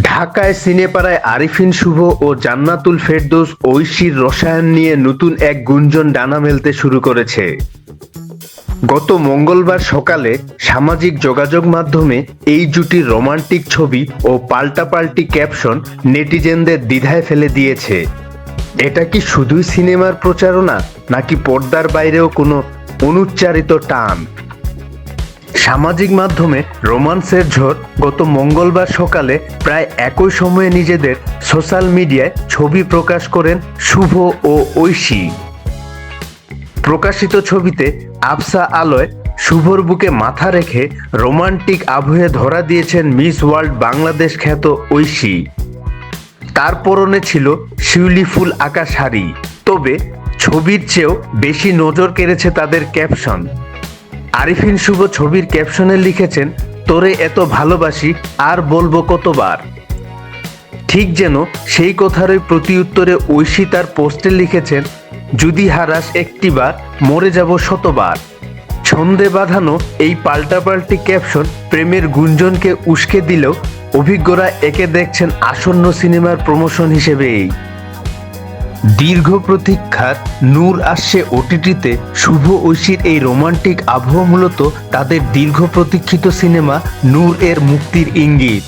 ঢাকায়, সিনেপাড়ায় আরিফিন শুভ ও জান্নাতুল ফেরদৌস ঐশীর রসায়ন নিয়ে নতুন এক গুঞ্জন ডানা মেলতে শুরু করেছে। গত মঙ্গলবার সকালে সামাজিক যোগাযোগ মাধ্যমে এই জুটির রোমান্টিক ছবি ও পাল্টাপাল্টি ক্যাপশন নেটিজেনদের দ্বিধায় ফেলে দিয়েছে। এটা কি শুধুই সিনেমার প্রচারণা, নাকি পর্দার বাইরেও কোনো অনুচ্চারিত টান? সামাজিক মাধ্যমে রোমান্সের ঝড় গত মঙ্গলবার সকালে প্রায় একই সময়ে নিজেদের সোশ্যাল মিডিয়ায় ছবি প্রকাশ করেন শুভ ও ঐশী। প্রকাশিত ছবিতে আফসা আলোয় শুভর বুকে মাথা রেখে রোমান্টিক আবহে ধরা দিয়েছেন মিস ওয়ার্ল্ড বাংলাদেশ খ্যাত ঐশী। তার পরনে ছিল শিউলি ফুল আঁকা শাড়ি তবে ছবির চেয়েও বেশি নজর কেড়েছে তাদের ক্যাপশন। আরিফিন শুভ ছবির ক্যাপশনে লিখেছেন, তোরে এত ভালোবাসি, আর বলব কতবার? ঠিক যেন সেই কথারই প্রতি উত্তরে ঐশী তার পোস্টে লিখেছেন, যদি হারাস একটিবার, মরে যাব শতবার। ছন্দে বাঁধানো এই পাল্টাপাল্টি ক্যাপশন প্রেমের গুঞ্জনকে উস্কে দিলেও অভিজ্ঞরা একে দেখছেন আসন্ন সিনেমার প্রমোশন হিসেবেই। দীর্ঘ প্রতীক্ষার নূর আসছে ওটিটিতে। শুভ ঐশীর এই রোমান্টিক আবহ মূলত তাদের দীর্ঘ প্রতীক্ষিত সিনেমা নূর এর মুক্তির ইঙ্গিত।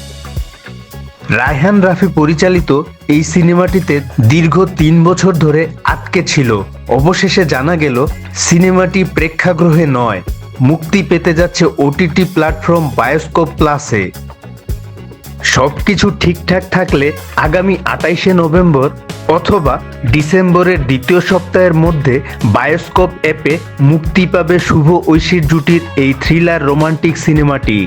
রায়হান রাফি পরিচালিত এই সিনেমাটিতে দীর্ঘ তিন বছর ধরে আটকে ছিল। অবশেষে জানা গেল, সিনেমাটি প্রেক্ষাগৃহে নয়, মুক্তি পেতে যাচ্ছে ওটিটি প্ল্যাটফর্ম বায়োস্কোপ প্লাসে। সবকিছু ঠিকঠাক থাকলে আগামী আটাইশে নভেম্বর অথবা ডিসেম্বরের দ্বিতীয় সপ্তাহের মধ্যে বায়োস্কোপ অ্যাপে মুক্তি পাবে শুভ ঐশীর জুটির এই থ্রিলার রোমান্টিক সিনেমাটি।